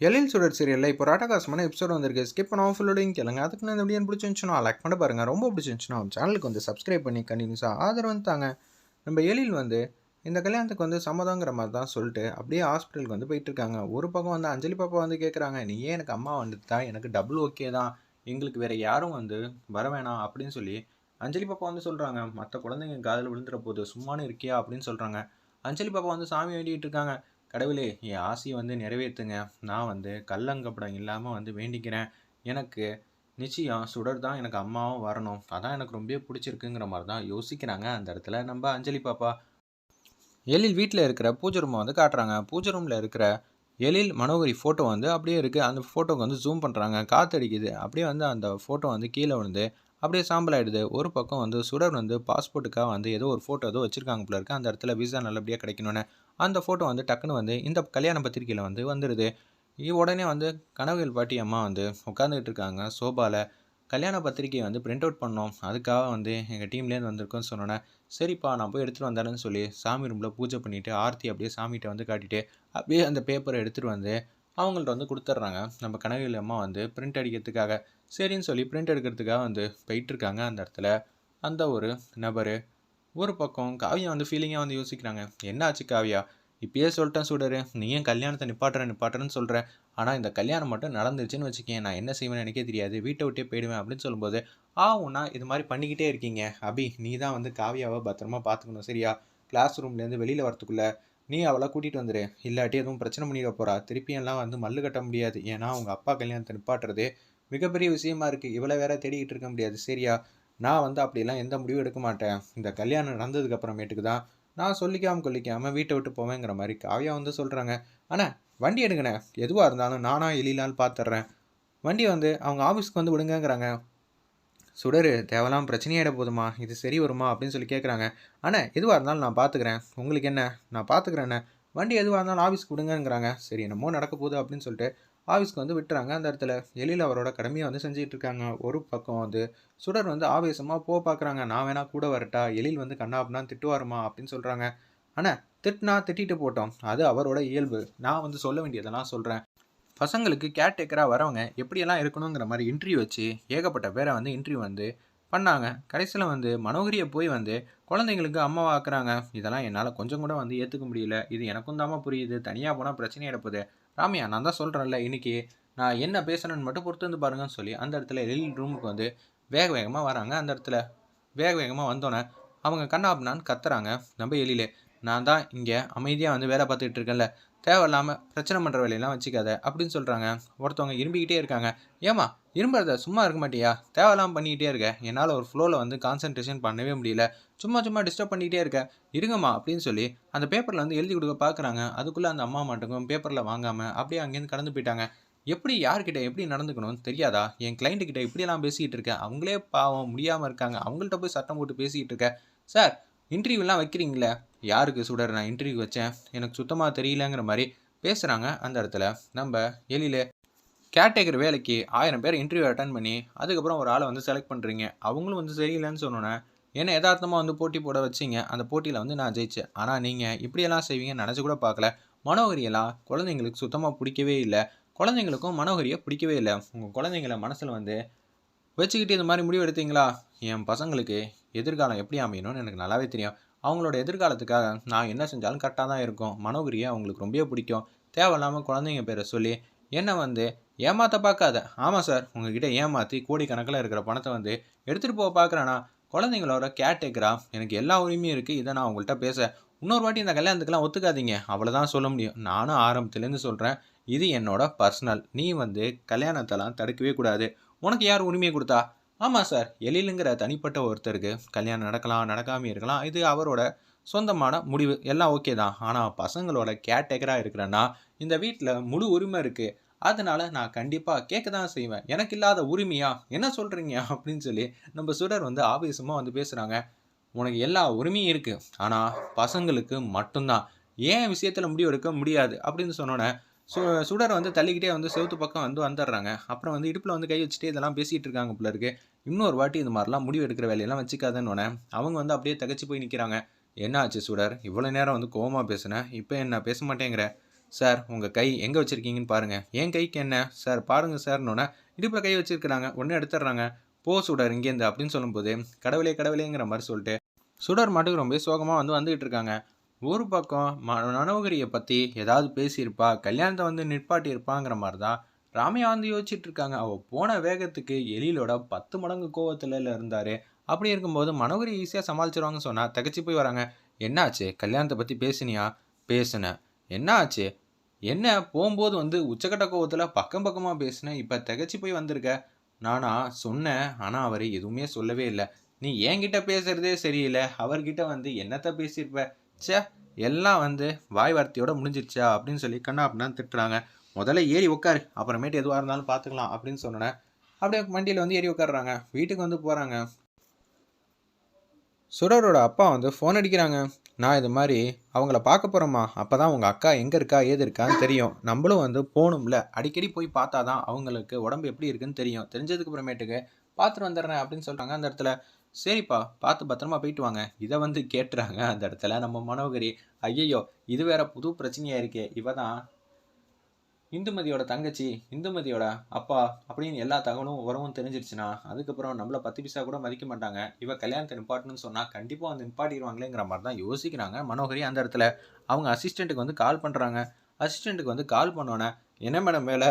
எழில் சுடர் சீரியலில் இப்போ ராட்டகாசமான எபிசோட் வந்திருக்கு. ஸ்கிப் பண்ணாமல் ஃபுல்லோடையும் கேளுங்க. அதுக்கு நான் இந்த வீடியோ பிடிச்சிருந்துச்சுன்னா லைக் பண்ண பாருங்கள் ரொம்ப பிடிச்சிருந்துச்சுன்னா சேனலுக்கு வந்து சப்ஸ்கிரைப் பண்ணி கண்டினியூஸாக ஆதரவு வந்து தாங்க. நம்ம எழில் வந்து இந்த கல்யாணத்துக்கு வந்து சம்மதங்கிற மாதிரி தான் சொல்லிட்டு அப்படியே ஹாஸ்பிட்டலுக்கு வந்து போயிட்டு இருக்காங்க. ஒரு பக்கம் வந்து அஞ்சலி பாப்பா வந்து கேட்குறாங்க நீ ஏன் எனக்கு அம்மா வந்துட்டு? தான் எனக்கு டபுள் ஓகே தான். எங்களுக்கு வேறு யாரும் வந்து வர வேணாம் அப்படின்னு சொல்லி அஞ்சலி பாப்பா வந்து சொல்கிறாங்க மற்ற குழந்தைங்க காதில் விழுந்துற போது சும்மானு இருக்கியா? அப்படின்னு சொல்கிறாங்க அஞ்சலி பாப்பா வந்து சாமி வேண்டிகிட்டு இருக்காங்க. கடவுளே என் ஆசையை வந்து நிறைவேற்றுங்க நான் வந்து கல்லங்கப்படம் இல்லாமல் வந்து வேண்டிக்கிறேன். எனக்கு நிச்சயம் சுடர் தான் எனக்கு அம்மாவும் வரணும். அதான் எனக்கு ரொம்ப பிடிச்சிருக்குங்கிற மாதிரி தான் யோசிக்கிறாங்க. அந்த இடத்துல நம்ம அஞ்சலி பாப்பா. எழில் வீட்டில் இருக்கிற பூஜை ரூமை வந்து காட்டுறாங்க. பூஜை ரூமில் இருக்கிற எழில் மனோகரி ஃபோட்டோ வந்து அப்படியே இருக்குது அந்த ஃபோட்டோக்கு வந்து ஜூம் பண்ணுறாங்க காற்றடிக்குது அப்படியே வந்து அந்த ஃபோட்டோ வந்து கீழே விழுந்து அப்படியே சாம்பல் ஆகிடுது ஒரு பக்கம் வந்து சுடர் வந்து பாஸ்போர்ட்டுக்காக வந்து ஏதோ ஒரு ஃபோட்டோ ஏதோ வச்சுருக்காங்க போல இருக்குது அந்த இடத்துல விசா நல்லபடியாக கிடைக்கணும்னு அந்த ஃபோட்டோ வந்து டக்குன்னு வந்து இந்த கல்யாண பத்திரிக்கையில் வந்து வந்துடுது உடனே வந்து கனவுகள் பாட்டி அம்மா வந்து உட்காந்துக்கிட்டு இருக்காங்க. சோபாவில் கல்யாண பத்திரிக்கையை வந்து பிரிண்ட் அவுட் பண்ணோம். அதுக்காக வந்து எங்கள் டீம்லேருந்து வந்திருக்கோன்னு சொன்னோன்னே சரிப்பா நான் போய் எடுத்துகிட்டு வந்தேன்னு சொல்லி சாமி ரூமில் பூஜை பண்ணிவிட்டு ஆர்த்தி அப்படியே சாமிகிட்ட வந்து காட்டிட்டு அப்படியே அந்த பேப்பரை எடுத்துகிட்டு வந்து அவங்கள்ட்ட வந்து கொடுத்துட்றாங்க நம்ம கனவுகள் அம்மா வந்து பிரிண்ட் அடிக்கிறதுக்காக. சரின்னு சொல்லி பிரிண்ட் எடுக்கிறதுக்காக வந்து போயிட்டுருக்காங்க அந்த இடத்துல. அந்த ஒரு நபர் ஒரு பக்கம் காவியா வந்து ஃபீலிங்காக வந்து யோசிக்கிறாங்க. என்ன ஆச்சு காவியா? இப்பயே சொல்லிட்டேன் சுடரு. நீ ஏன் கல்யாணத்தை நிப்பாட்டுற நிப்பாட்டுறேன்னு சொல்கிற ஆனால் இந்த கல்யாணம் மட்டும் நடந்துருச்சுன்னு வச்சுக்கேன். நான் என்ன செய்வேன்னு எனக்கே தெரியாது. வீட்டை விட்டே போயிடுவேன் அப்படின்னு சொல்லும்போது ஆவுண்ணா இது மாதிரி பண்ணிக்கிட்டே இருக்கீங்க. அபி நீ தான் வந்து காவியாவை பத்திரமா பார்த்துக்கணும் சரியா? கிளாஸ் ரூம்லேருந்து வெளியில் வரத்துக்குள்ள. நீ அவளை கூட்டிகிட்டு வந்துடு இல்லாட்டி எதுவும் பிரச்சனை பண்ணிட போகிறா திருப்பியெல்லாம் வந்து மல்லு கட்ட முடியாது. ஏன்னா அவங்க அப்பா கல்யாணத்தை நிப்பாட்டுறது மிகப்பெரிய விஷயமா இருக்குது இவ்வளோ வேற தேடிக்கிட்டு இருக்க முடியாது. சரியா? நான் வந்து அப்படிலாம் எந்த முடிவும் எடுக்க மாட்டேன். இந்த கல்யாணம் நடந்ததுக்கு அப்புறமேட்டுக்கு தான் நான் சொல்லிக்காம கொல்லிக்காமல் வீட்டை விட்டு போவேங்கிற மாதிரி காவியா வந்து சொல்கிறாங்க ஆனால் வண்டி எடுங்கண்ணே. எதுவாக இருந்தாலும் நானாக எழிலான்னு பார்த்துட்றேன் வண்டி வந்து அவங்க ஆஃபீஸ்க்கு வந்து விடுங்கங்கிறாங்க. சுடரு தேவலாம் பிரச்சனையாயிட போதுமா? இது சரி வருமா? அப்படின்னு சொல்லி கேட்குறாங்க அண்ணா எதுவாக இருந்தாலும் நான் பார்த்துக்கிறேன் உங்களுக்கு என்ன? நான் பார்த்துக்கிறேண்ணே வண்டி எதுவாக இருந்தாலும் ஆஃபீஸ்க்கு விடுங்கங்கிறாங்க. சரி என்னமோ நடக்க போகுது அப்படின்னு சொல்லிட்டு ஆஃபீஸ்க்கு வந்து விட்டுறாங்க. அந்த இடத்துல எழில் அவரோட கடமையை வந்து செஞ்சுட்டு இருக்காங்க ஒரு பக்கம் வந்து சுடர் வந்து ஆவேசமாக போக பார்க்குறாங்க நான் வேணா கூட வரட்டா. எழில் வந்து கண்ணாப்புனா திட்டுவாருமா? அப்படின்னு சொல்கிறாங்க ஆனால் திட்டினா திட்டிட்டு போட்டோம். அது அவரோட இயல்பு. நான் வந்து சொல்ல வேண்டியதெல்லாம் சொல்கிறேன் பசங்களுக்கு கேர்டேக்கராக வரவங்க எப்படியெல்லாம் இருக்கணுங்கிற மாதிரி இன்டர்வியூ வச்சு ஏகப்பட்ட பேரை வந்து இன்டர்வியூ வந்து பண்ணாங்க. கடைசியில் வந்து மனோகரியை போய் வந்து குழந்தைங்களுக்கு அம்மாவா ஆக்குறாங்க. இதெல்லாம் என்னால் கொஞ்சம் கூட வந்து ஏற்றுக்க முடியல. இது எனக்கும் தாமா புரியுது. தனியாக போனால் பிரச்சனை எடுப்பது ராமியா நான் தான் சொல்கிறேன்ல இன்னைக்கு நான் என்ன பேசணும்னு மட்டும் பொறுத்து வந்து பாருங்கன்னு சொல்லி அந்த இடத்துல எழில் ரூமுக்கு வந்து வேக வேகமாக வராங்க. அந்த இடத்துல வேக வேகமாக வந்தோன்னே அவங்க கண்ணாப்னான்னு கத்துறாங்க. நம்ம எழிலே நான் தான் இங்கே அமைதியாக வந்து வேலை பார்த்துக்கிட்டு இருக்கேன்ல. தேவையில்லாமல் பிரச்சனை பண்ணுற வேலையெல்லாம் வச்சுக்காத அப்படின்னு சொல்கிறாங்க ஒருத்தவங்க இரும்பிக்கிட்டே இருக்காங்க. ஏமா இரும்புறத சும்மா இருக்க மாட்டியா? தேவையில்லாமல் பண்ணிக்கிட்டே இருக்க. என்னால் ஒரு ஃப்ளோவில் வந்து கான்சன்ட்ரேஷன் பண்ணவே முடியல. சும்மா சும்மா டிஸ்டர்ப் பண்ணிக்கிட்டே இருக்க. இருங்கம்மா அப்படின்னு சொல்லி அந்த பேப்பரில் வந்து எழுதி கொடுக்க பார்க்குறாங்க அதுக்குள்ளே அந்த அம்மா மட்டும் பேப்பரில் வாங்காமல் அப்படியே அங்கேருந்து கடந்து போயிட்டாங்க. எப்படி யார்கிட்ட எப்படி நடந்துக்கணும்னு தெரியாதா? என் கிளைண்ட்டுக்கிட்ட இப்படியெல்லாம் பேசிக்கிட்டு இருக்கேன் அவங்களே பாவம் முடியாமல் இருக்காங்க. அவங்கள்ட்ட போய் சட்டம் போட்டு பேசிக்கிட்டு இருக்கேன் சார் இன்டர்வியூலாம் வைக்கிறீங்களே? யாருக்கு சுடர்? நான் இன்டர்வியூ வச்சேன். எனக்கு சுத்தமாக தெரியலங்கிற மாதிரி பேசுகிறாங்க அந்த இடத்துல. நம்ம எழில கேட்டேக்கர் வேலைக்கு ஆயிரம் பேர் இன்டர்வியூ அட்டன் பண்ணி அதுக்கப்புறம் ஒரு ஆளை வந்து செலக்ட் பண்ணுறீங்க அவங்களும் வந்து சரியில்லைன்னு சொன்னோன்னே என்ன யதார்த்தமாக வந்து போட்டி போட வச்சிங்க? அந்த போட்டியில் வந்து நான் ஜெயிச்சேன். ஆனால் நீங்கள் இப்படியெல்லாம் செய்வீங்கன்னு நினச்சி கூட பார்க்கல. மனோகரியெல்லாம் குழந்தைங்களுக்கு சுத்தமாக பிடிக்கவே இல்லை. குழந்தைங்களுக்கும் மனோகரியை பிடிக்கவே இல்லை. உங்கள் குழந்தைங்கள மனசில் வந்து வச்சுக்கிட்டு இந்த மாதிரி முடிவு எடுத்தீங்களா? என் பசங்களுக்கு எதிர்காலம் எப்படி அமையணும்னு எனக்கு நல்லாவே தெரியும். அவங்களோட எதிர்காலத்துக்காக நான் என்ன செஞ்சாலும் கரெக்டாக தான் இருக்கும். மனோகரியை அவங்களுக்கு ரொம்ப பிடிக்கும். தேவையில்லாமல் குழந்தைங்க பேரை சொல்லி என்னை வந்து ஏமாற்ற பார்க்காத. ஆமாம் சார் உங்ககிட்ட ஏமாற்றி கோடிக்கணக்கில் இருக்கிற பணத்தை வந்து எடுத்துகிட்டு போக பார்க்குறேன்னா குழந்தைங்களோட கேர்டேக்கரா எனக்கு எல்லா உரிமையும் இருக்குது இதை நான் உங்கள்கிட்ட பேச இன்னொரு வாட்டி இந்த கல்யாணத்துக்குலாம் ஒத்துக்காதீங்க. அவ்வளோதான் சொல்ல முடியும். நானும் ஆரம்பத்துலேருந்து சொல்கிறேன் இது என்னோட பர்சனல் நீ வந்து கல்யாணத்தெல்லாம் தடுக்கவே கூடாது. உனக்கு யார் உரிமையை கொடுத்தா? ஆமாம் சார் எழிலுங்கிற தனிப்பட்ட ஒருத்தருக்கு கல்யாணம் நடக்கலாம் நடக்காமல் இருக்கலாம். இது அவரோட சொந்தமான முடிவு. எல்லாம் ஓகே தான். ஆனால் பசங்களோட கேர்டேக்கராக இருக்கிறேன்னா இந்த வீட்டில் முழு உரிமை இருக்குது அதனால நான் கண்டிப்பாக கேட்க தான் செய்வேன். எனக்கு இல்லாத உரிமையா? என்ன சொல்கிறீங்க அப்படின்னு சொல்லி நம்ம சுடர் வந்து ஆவேசமாக வந்து பேசுகிறாங்க உனக்கு எல்லா உரிமையும் இருக்குது ஆனால் பசங்களுக்கு மட்டும்தான். ஏன் விஷயத்தில் முடிவு எடுக்க முடியாது? அப்படின்னு சொன்னோன்னே சு சுடர் வந்து தள்ளிக்கிட்டே வந்து செவுத்து பக்கம் வந்து வந்துடுறாங்க. அப்புறம் வந்து இடுப்பில் வந்து கை வச்சுட்டு இதெல்லாம் பேசிகிட்டு இருக்காங்க போல இருக்கு. இன்னொரு வாட்டி இந்த மாதிரிலாம் முடிவு எடுக்கிற வேலையெல்லாம் வச்சுக்காதன்னு அவங்க வந்து அப்படியே தகச்சு போய் நிற்கிறாங்க என்ன ஆச்சு சுடர்? இவ்வளோ நேரம் வந்து கோவமாக பேசுனேன் இப்போ என்ன? பேச மாட்டேங்கிற. சார் உங்கள் கை எங்கே வச்சுருக்கீங்கன்னு பாருங்கள் என் கைக்கு என்ன? சார் பாருங்கள் சார்னோன்னா இடுப்பில் கை வச்சுருக்கிறாங்க. ஒன்று எடுத்துடுறாங்க. போ சுடர் இங்கேருந்து அப்படின்னு சொல்லும்போது கடவுளே கடவுளேங்கிற மாதிரி சொல்லிட்டு சுடர் மாட்டுக்கு ரொம்ப சோகமாக வந்து வந்துகிட்டு இருக்காங்க. ஒரு பக்கம் ம மனோகரியை பற்றி ஏதாவது பேசியிருப்பா கல்யாணத்தை வந்து நிற்பாட்டியிருப்பாங்கிற மாதிரி தான் ராமையா வந்து யோசிச்சுட்டு இருக்காங்க. அவள் போன வேகத்துக்கு எலியிலோட பத்து மடங்கு கோவத்தில் இருந்தார். அப்படி இருக்கும்போது மனோகரி ஈஸியாக சமாளிச்சிருவாங்கன்னு சொன்னால் தகச்சு போய் வராங்க. என்னாச்சு? கல்யாணத்தை பற்றி பேசினியா? பேசுனேன். என்ன ஆச்சு என்ன? போகும்போது வந்து உச்சக்கட்ட கோவத்தில் பக்கம் பக்கமாக பேசினேன் இப்போ திகச்சு போய் வந்திருக்க. நானா சொன்னேன் ஆனால் அவர் எதுவுமே சொல்லவே இல்லை. நீ என்கிட்ட பேசுறதே சரியில்லை. அவர்கிட்ட வந்து என்னத்த பேசியிருப்ப? ச்சே எல்லாம் வந்து வாய் வார்த்தையோட முடிஞ்சிருச்சா? அப்படின்னு சொல்லி கண்ணா அப்படின்னு திட்டுறாங்க. முதல்ல ஏறி உட்காரு அப்புறமேட்டு எதுவாக இருந்தாலும் பார்த்துக்கலாம் அப்படின்னு சொன்னேன். அப்படியே வண்டியில் வந்து ஏறி உட்காடுறாங்க வீட்டுக்கு வந்து போகிறாங்க சுடரோட அப்பா வந்து ஃபோன் அடிக்கிறாங்க. நான் இது மாதிரி அவங்கள பார்க்க போகிறோமா அப்போ தான் உங்கள் அக்கா எங்கே இருக்கா ஏது இருக்கான்னு தெரியும். நம்மளும் வந்து போகணும்ல. அடிக்கடி போய் பார்த்தா தான் அவங்களுக்கு உடம்பு எப்படி இருக்குன்னு தெரியும். தெரிஞ்சதுக்கு அப்புறமேட்டுக்கு பார்த்துட்டு வந்துடுறேன் அப்படின்னு சொல்கிறாங்க அந்த இடத்துல. சரிப்பா பார்த்து பத்திரமா போயிட்டு வாங்க. இதை வந்து கேட்டுறாங்க அந்த இடத்துல நம்ம மனோகரி. ஐயையோ இது வேற புது பிரச்சனையாக இருக்கே. இவ தான் இந்துமதியோட தங்கச்சி இந்துமதியோட அப்பா அப்படின்னு எல்லா தகவலும் உறவும் தெரிஞ்சிருச்சுன்னா அதுக்கப்புறம் நம்மளை பத்து பைசா கூட மதிக்க மாட்டாங்க. இவ கல்யாணத்தை நிப்பாட்டணும்னு சொன்னால் கண்டிப்பாக வந்து நிப்பாட்டிடுவாங்களேங்கிற மாதிரி தான் யோசிக்கிறாங்க மனோகரி அந்த இடத்துல. அவங்க அசிஸ்டண்ட்டுக்கு வந்து கால் பண்ணுறாங்க அசிஸ்டண்ட்டுக்கு வந்து கால் பண்ணோன்னே என்ன மேடம் வேலை?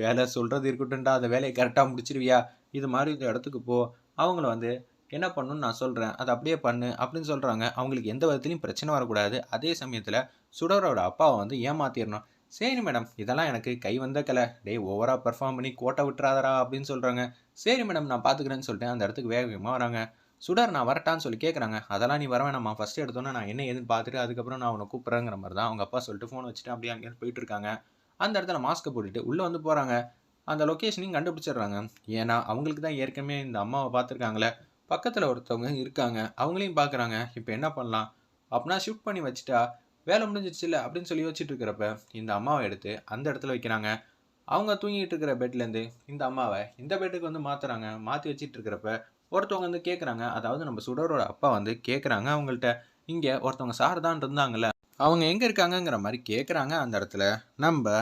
வேலை சொல்கிறது இருக்கட்டும்டா அந்த வேலையை கரெக்டாக முடிச்சிருவியா? இது மாதிரி இந்த இடத்துக்கு போ. அவங்கள வந்து என்ன பண்ணணும்னு நான் சொல்கிறேன் அதை அப்படியே பண்ணு அப்படின்னு சொல்கிறாங்க அவங்களுக்கு எந்த விதத்துலையும் பிரச்சனை வரக்கூடாது. அதே சமயத்தில் சுடரோட அப்பாவை வந்து ஏமாத்திடணும். சரி மேடம் இதெல்லாம் எனக்கு கை வந்த கலை. டேய் ஓவராக பெர்ஃபார்ம் பண்ணி கோட்டை விட்டுறாதரா அப்படின்னு சொல்கிறாங்க சரி மேடம் நான் பார்த்துக்கிறேன்னு சொல்லிட்டு அந்த இடத்துக்கு வேக வேகமாக வராங்க. சுடர் நான் வரட்டான்னு சொல்லி கேட்குறாங்க அதெல்லாம் நீ வர நம்ம ஃபஸ்ட்டு எடுத்தோன்னே நான் என்ன ஏதுன்னு பார்த்துட்டு அதுக்கப்புறம் நான் உன்னை கூப்பிட்றேங்கிற மாதிரி தான் அவங்க அப்பா சொல்லிட்டு ஃபோன் வச்சுட்டு அப்படியே அங்கேயும் போயிட்டு இருக்காங்க. அந்த இடத்துல மாஸ்க்கை போட்டுட்டு உள்ளே வந்து போகிறாங்க அந்த லொக்கேஷனையும் கண்டுபிடிச்சிடுறாங்க. ஏன்னா அவங்களுக்கு தான் ஏற்கனவே இந்த அம்மாவை பார்த்துருக்காங்களே. பக்கத்தில் ஒருத்தவங்க இருக்காங்க. அவங்களையும் பார்க்குறாங்க இப்போ என்ன பண்ணலாம்? அப்படின்னா ஷிஃப்ட் பண்ணி வச்சுட்டா வேலை முடிஞ்சிருச்சு இல்லை அப்படின்னு சொல்லி யோசிச்சுட்டு இருக்கிறப்ப இந்த அம்மாவை எடுத்து அந்த இடத்துல வைக்கிறாங்க. அவங்க தூங்கிட்டு இருக்கிற பெட்லேருந்து இந்த அம்மாவை இந்த பெட்டுக்கு வந்து மாற்றுறாங்க மாற்றி வச்சிட்டு இருக்கிறப்ப ஒருத்தவங்க வந்து கேட்குறாங்க அதாவது நம்ம சுடரோட அப்பா வந்து கேட்குறாங்க அவங்கள்ட்ட. இங்கே ஒருத்தவங்க சார் தான் இருந்தாங்கல்ல அவங்க எங்கே இருக்காங்கங்கிற மாதிரி கேட்குறாங்க அந்த இடத்துல. நம்ம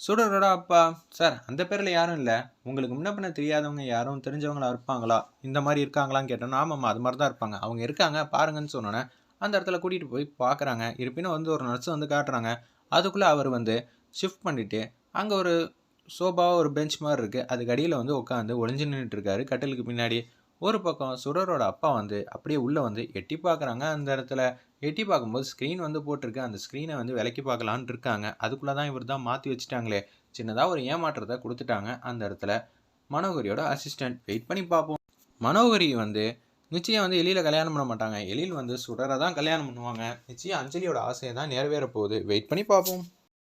சுடரோட அப்பா சார் அந்த பேரில் யாரும் இல்லை. உங்களுக்கு முன்ன பின்ன தெரியாதவங்க யாரும் தெரிஞ்சவங்களா இருப்பாங்களா? இந்த மாதிரி இருக்காங்களான்னு கேட்டோன்னா ஆமாம்மா அது மாதிரி தான் இருப்பாங்க. அவங்க இருக்காங்க பாருங்கன்னு சொன்னோன்னே அந்த இடத்துல கூட்டிகிட்டு போய் பார்க்குறாங்க இருப்பினும் வந்து ஒரு நர்ஸ் வந்து காட்டுறாங்க. அதுக்குள்ளே அவர் வந்து ஷிஃப்ட் பண்ணிவிட்டு அங்கே ஒரு சோபாவாக ஒரு பெஞ்ச் மாதிரி இருக்குது அதுக்கு அடியில் வந்து உட்காந்து ஒளிஞ்சு நின்றுட்டுருக்காரு கட்டிலுக்கு பின்னாடி ஒரு பக்கம் சுடரோட அப்பா வந்து அப்படியே உள்ளே வந்து எட்டி பார்க்குறாங்க அந்த இடத்துல எட்டி பார்க்கும்போது ஸ்க்ரீன் வந்து போட்டிருக்கு. அந்த ஸ்க்ரீனை வந்து விலக்கி பார்க்கலான்னு இருக்காங்க. அதுக்குள்ளே தான் இவர் தான் மாற்றி வச்சுட்டாங்களே. சின்னதாக ஒரு ஏமாற்றத்தை கொடுத்துட்டாங்க. அந்த இடத்துல மனோகரியோட அசிஸ்டன்ட் வெயிட் பண்ணி பார்ப்போம். மனோகரி வந்து நிச்சயம் வந்து எலியில் கல்யாணம் பண்ண மாட்டாங்க. எலியில் வந்து சுடரை தான் கல்யாணம் பண்ணுவாங்க. நிச்சயம் அஞ்சலியோட ஆசையை தான் நிறைவேற போகுது. வெயிட் பண்ணி பார்ப்போம்.